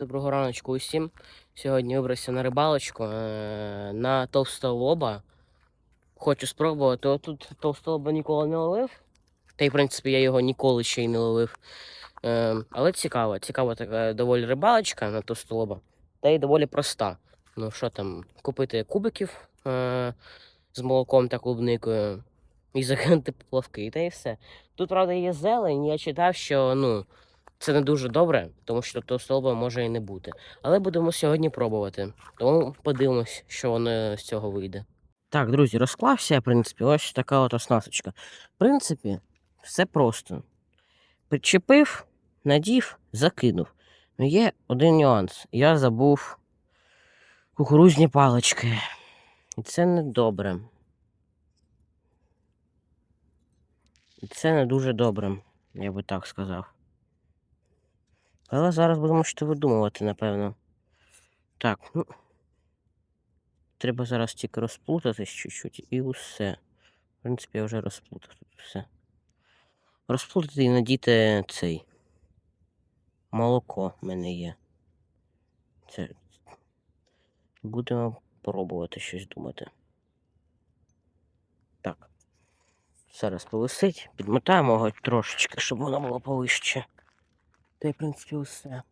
Доброго раночку усім. Сьогодні вибрався на рибалочку е, на товстолоба. Хочу спробувати. Отут товстолоба ніколи не ловив. Та й, в принципі, я його ніколи ще й не ловив. Е, але цікаво, цікава така доволі рибалочка на товстолоба. Та й доволі проста. Ну, що там, купити кубиків е, з молоком та клубникою і закинути поплавки, та й все. Тут, правда, є зелень, я читав, що ну, це не дуже добре, тому що товстолоба може і не бути. Але будемо сьогодні пробувати. Тому подивимось, що воно з цього вийде. Так, друзі, розклався, в принципі, ось така от оснасточка. В принципі, все просто. Причепив, надів, закинув. Ну, є один нюанс. Я забув кукурузні палички. І це не добре. І це не дуже добре, я би так сказав. Але зараз будемо щось видумувати, напевно. Так, ну. Треба зараз тільки розплутатись чуть-чуть і усе. В принципі, я вже розплутав тут все. Розплутати і надіти цей. Молоко в мене є. Це. Будемо пробувати щось думати. Так. Зараз повисить, підмотаємо його трошечки, щоб воно було повище. Та й, в принципі, усе.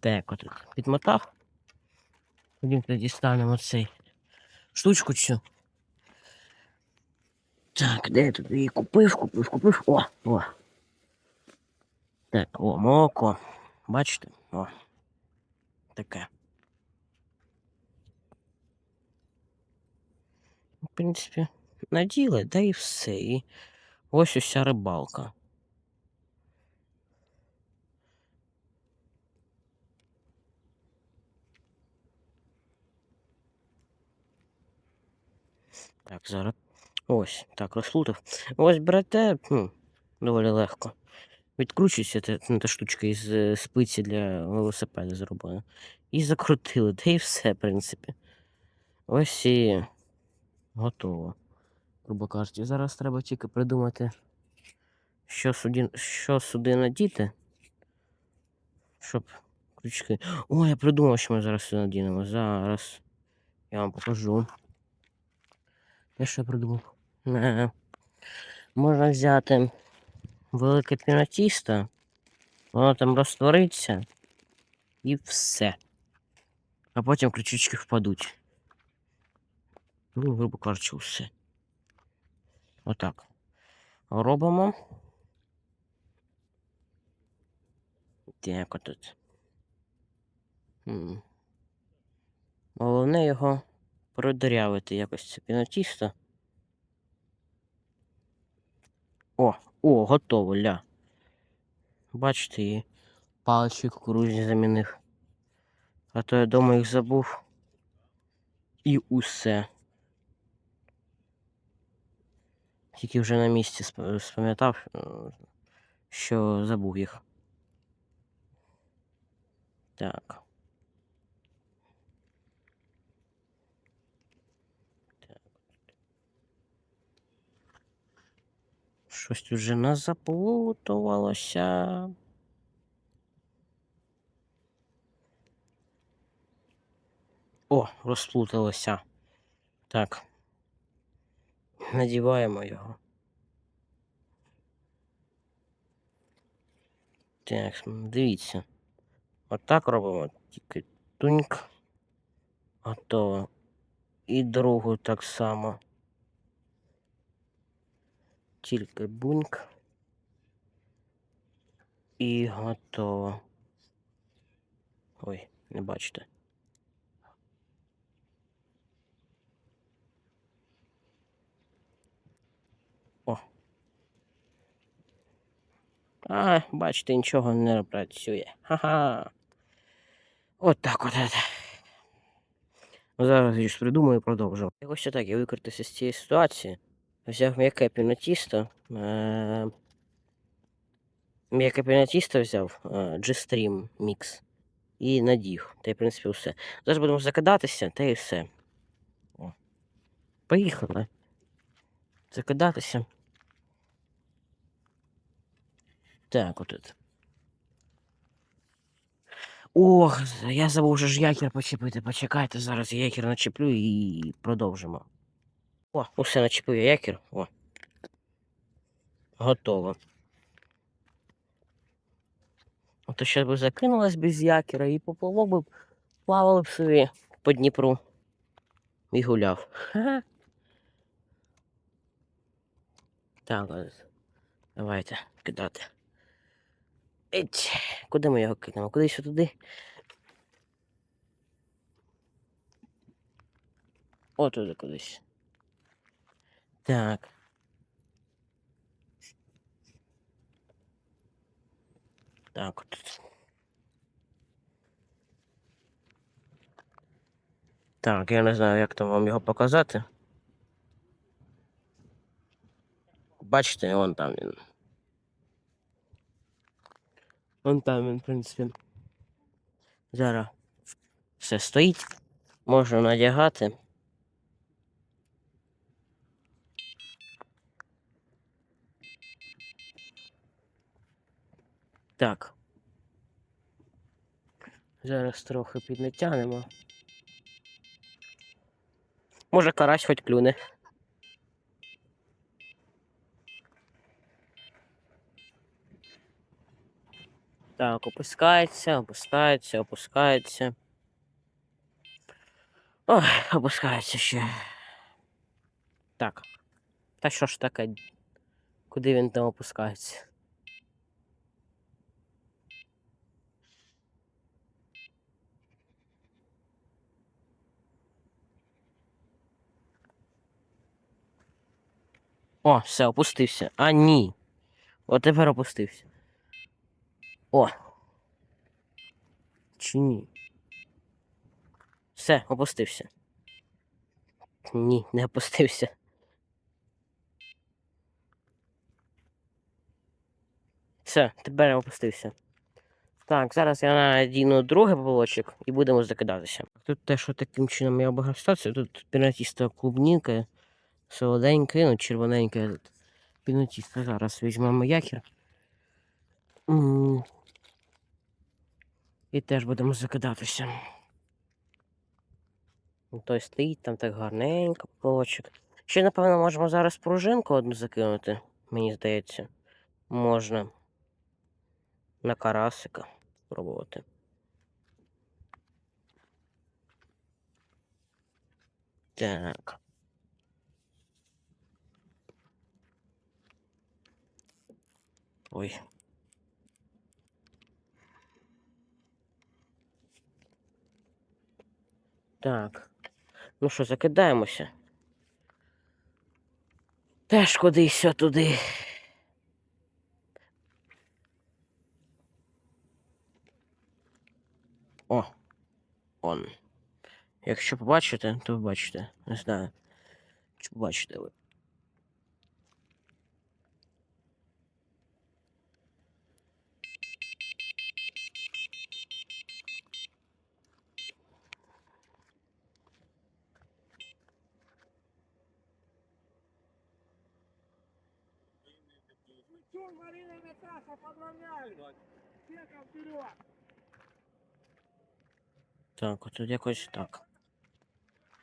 Так, от підмотав. Ходім тоді станемо цей штучку цю. Так, де я тут її купив, купив, купив. О, о. Так, о, молоко. Бачите? О. Таке. В принципі, наділи, да і все. І ось уся рибалка. Так, зараз. Ось, так, розплутав. Ось берете, ну, доволі легко. Відкручується та, ну, та штучка із е, спиці для велосипеда зроблена. І закрутили, та і все, в принципі. Ось і готово. Грубо кажучи, зараз треба тільки придумати, що сюди, що сюди надіти. Щоб крючки. О, я придумав, що ми зараз сюди надінемо. Зараз я вам покажу. Я що придумав? Е, Можна взяти велике пінотісто, воно там розтвориться і все. А потім крючечки впадуть. Ну, грубо кажучи, все. Отак. Робимо. Так, отут. Головне його продырявити якось це пінотісто. О, о, готово, ля. Бачите, і палички кукурузні замінив. А то я дома їх забув. І усе. Тільки вже на місці спам'ятав, е, що забув їх. Так. Так. Щось уже нас заплутувалося. О, розплуталося. Так. Надіваємо його. Так, дивіться. Отак робимо. Тільки туньк. Готово. І другу так само. Тільки буньк. І готово. Ой, не бачите. А, бачите, нічого не працює. Ха-ха. От так от. Зараз я щось придумаю і продовжу. Ось так я викрутився з цієї ситуації. Взяв м'яке пінотісто. Е- М'яке пінотісто взяв е, G-Stream Mix і надів. Та й, в принципі, все. Зараз будемо закидатися, та й все. О. Поїхали. Закидатися. Так, отут. Ох, я забув вже ж якір почепити. Почекайте, зараз я якір начеплю і продовжимо. О, усе начепив я якір. О. Готово. Ото ще б закинулась без якіра і поплавок би плавали б собі по Дніпру. І гуляв. Ха-ха. Так, давайте кидати. Еть. Куди ми його кинемо? Туди. О, туди кудись. Так. Так, от. Так, я не знаю, як там вам його показати. Бачите, вон там він. Вон там в принципі. Зараз все стоїть. Можна надягати. Так. Зараз трохи піднатягнемо. Може карась хоч клюне. Так, опускається, опускається, опускається. Ой, опускається ще. Так. Та що ж таке? Куди він там опускається? О, все, опустився. А ні. От тепер опустився. О. Чи ні? Все, опустився. Ні, не опустився. Все, тепер опустився. Так, зараз я надіну другий поплавочок і будемо закидатися. Тут те, що таким чином я ситуацію, тут пінатіста клубніка, солоденька, ну, червоненька. тут Пінатіста. Зараз візьмемо якір. І теж будемо закидатися. Ну, Той стоїть там так гарненько, поплавочок. Ще, напевно, можемо зараз пружинку одну закинути, мені здається. Можна. На карасика спробувати. Так. Ой. Так. Ну що, закидаємося. Теж кудись туди. О, он. Якщо побачите, то побачите. Не знаю. Чи побачите ви. Чур, Марина и Наташа поздравляю! Всех вперед. Так, от тут якось так.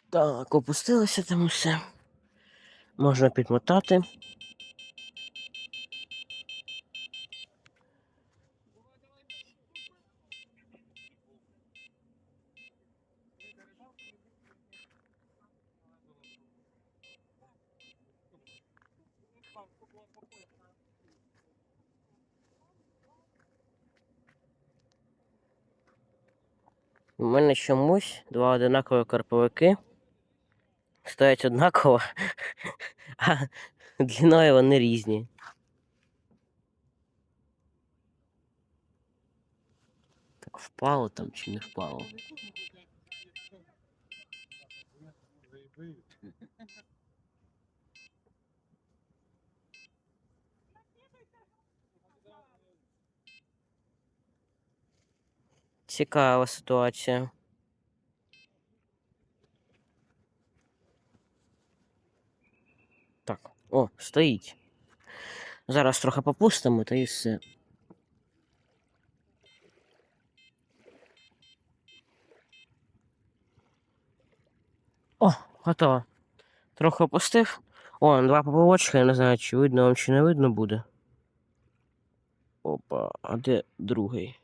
Так, опустилося там усе. Можна підмотати. У мене чомусь два одинакові карповики стоять однаково, а длиною вони різні. Так впало там чи не впало? Цікава ситуація. Так, о, стоїть. Зараз трохи попустимо та і все. О, готово. Трохи опустив. О, два поплавочка, я не знаю, чи видно вам, чи не видно буде. Опа, а де другий?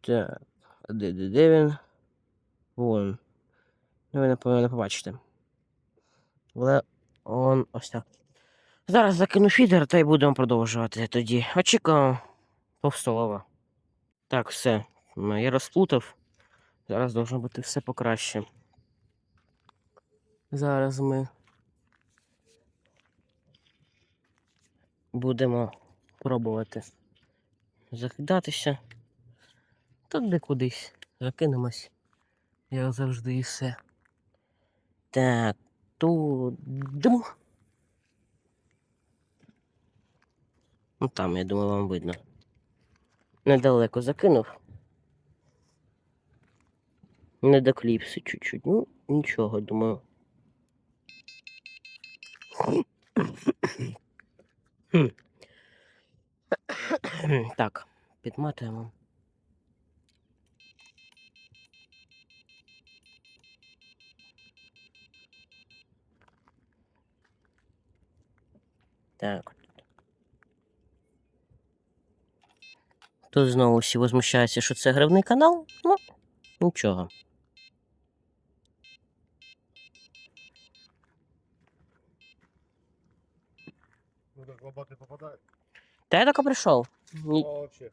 Так, де, де, де він? Вон. Ну, ви, напевно, не побачите. Але он ось так. Зараз закину фідер та й будемо продовжувати тоді. Очікуємо повстолова. Так, все. Я розплутав. Зараз должно бути все покраще. Зараз ми будемо пробувати закидатися. Туди кудись. Закинемось. Як завжди і все. Так, тудум. Ну там, я думаю, вам видно. Недалеко закинув. Не до кліпси чуть-чуть. Ну, нічого, думаю. Так, підматуємо. Так. Тут знову всі возмущаються, що це гривний канал. Ну, нічого. Ну так лопаты попадают. Та я только пришел. Не, А вообще.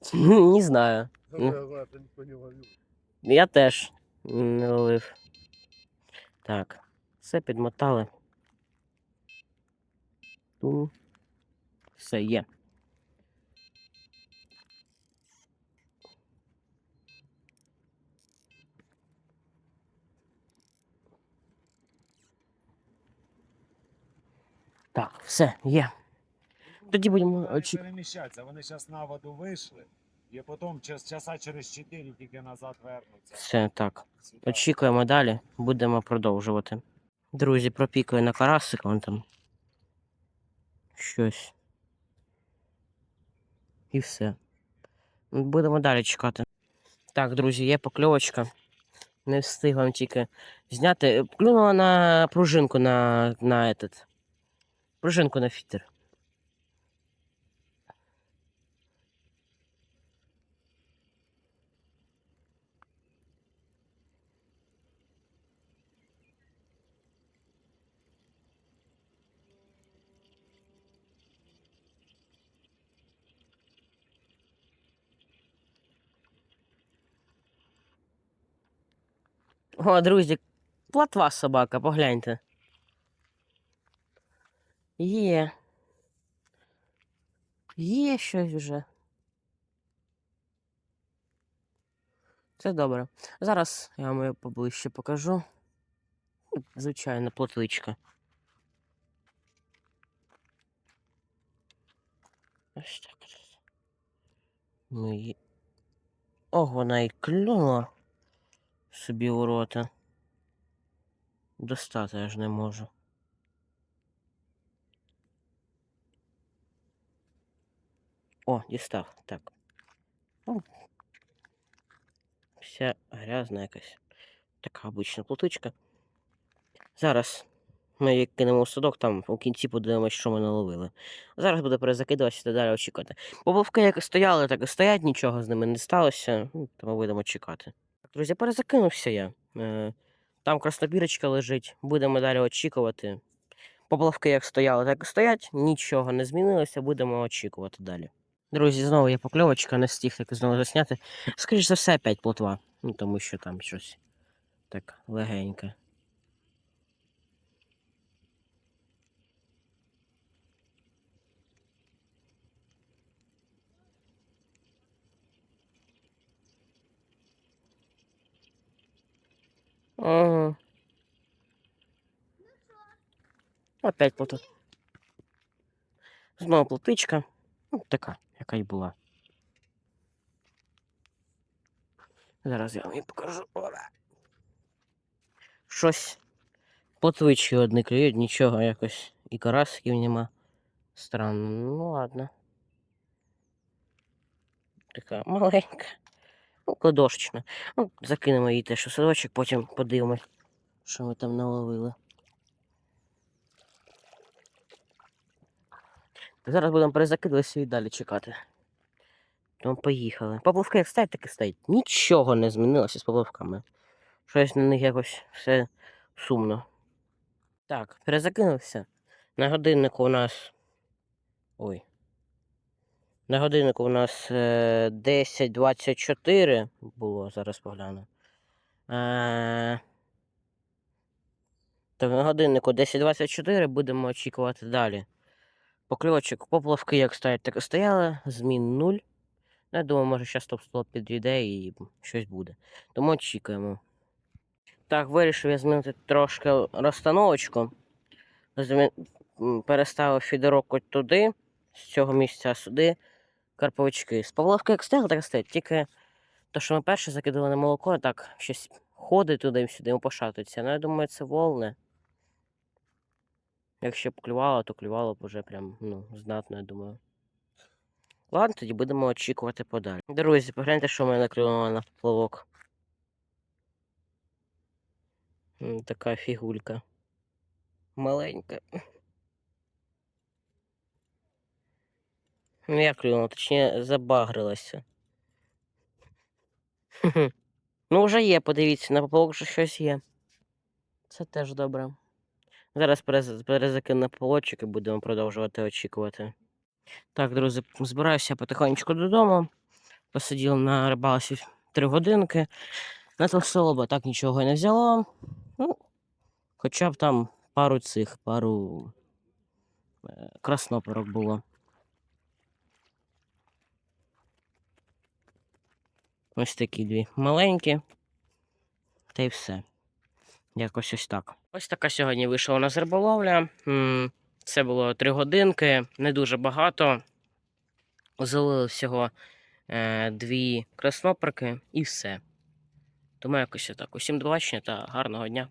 не знаю. Ну, я знаю, ты никто не ловил. Я теж не ловив. Так, все підмотали. Ту. Все є. Так, все, є. Тоді будемо Вони очікувати. переміщаться, вони зараз на воду вийшли, і потім час, часа через 4 тільки назад вернуться. Все так. Сюди. Очікуємо далі, будемо продовжувати. Друзі, пропікаю на карасика, вон там. Щось. І все. Будемо далі чекати. Так, друзі, є покльовочка. Не встиг вам тільки зняти. Клюнула на пружинку на, на этот. Пружинку на фітер. О, друзі, платва собака, погляньте. Є. Є щось вже. Це добре. Зараз я вам її поближче покажу. Ну, Звичайно, плотвичка. Ось так. Ми її... Ого, вона і клюнула собі у рота. Достати я ж не можу. О, дістав. Так. Ну, вся грязна якась. Така обична плотичка. Зараз ми її кинемо в садок, там у кінці подивимось, що ми наловили. Зараз буде перезакидуватися та далі очікувати. Поплавки як стояли, так і стоять, нічого з ними не сталося, ну, тому будемо чекати. Друзі, перезакинувся я. Е, Там краснопірочка лежить, будемо далі очікувати. Поплавки як стояли, так і стоять, нічого не змінилося, будемо очікувати далі. Друзі, знову є покльовочка, не встиг так знову засняти. Скоріше за все, опять плотва. Ну, тому що там щось так легеньке. Ага. Опять плота. Знову плотичка. Ну, така, яка й була. Зараз я вам її покажу. Ора. Щось. Плотвички одні клюють, нічого якось. І карасиків нема. Странно. Ну ладно. Така маленька. Ну, кладошечна. Ну, закинемо її теж у садочок, потім подивимось, що ми там наловили. Зараз будемо перезакидуватися і далі чекати. Тому поїхали. Поплавки як стоять, так і стоять. Нічого не змінилося з поплавками. Щось на них якось все сумно. Так, перезакинувся. На годиннику у нас. Ой. На годиннику у нас е, 10.24 було, зараз погляну. Е, так, на годиннику 10.24 будемо очікувати далі. Покльовочок, поплавки як стоять, так і стояли. Змін 0. Я думаю, може зараз топ-стоп підійде і щось буде. Тому очікуємо. Так, вирішив я змінити трошки розстановочку. Переставив фідерок туди, з цього місця сюди. Карповички. З поплавки як так стоять. Тільки то, що ми перше закидали на молоко, так щось ходить туди сюди, пошатується. Ну, я думаю, це волне. Якщо б клювало, то клювало б уже прям ну, знатно, я думаю. Ладно, тоді будемо очікувати подалі. Друзі, погляньте, що в мене клювало на плавок. Така фігулька. Маленька. Як клюнула, точніше, забагрилася. Ну, вже є, подивіться, на поплавок вже щось є. Це теж добре. Зараз перез- перезакину на полочок і будемо продовжувати очікувати. Так, друзі, збираюся потихонечку додому. Посидів на рибалці три годинки. На толстолоба так нічого і не взяло. Ну, хоча б там пару цих, пару е, красноперок було. Ось такі дві маленькі. Та й все. Якось ось так. Ось така сьогодні вийшла у нас риболовля. Це було три годинки, не дуже багато. Залили всього е, дві красноперки і все. Тому якось так. Усім до бачення та гарного дня.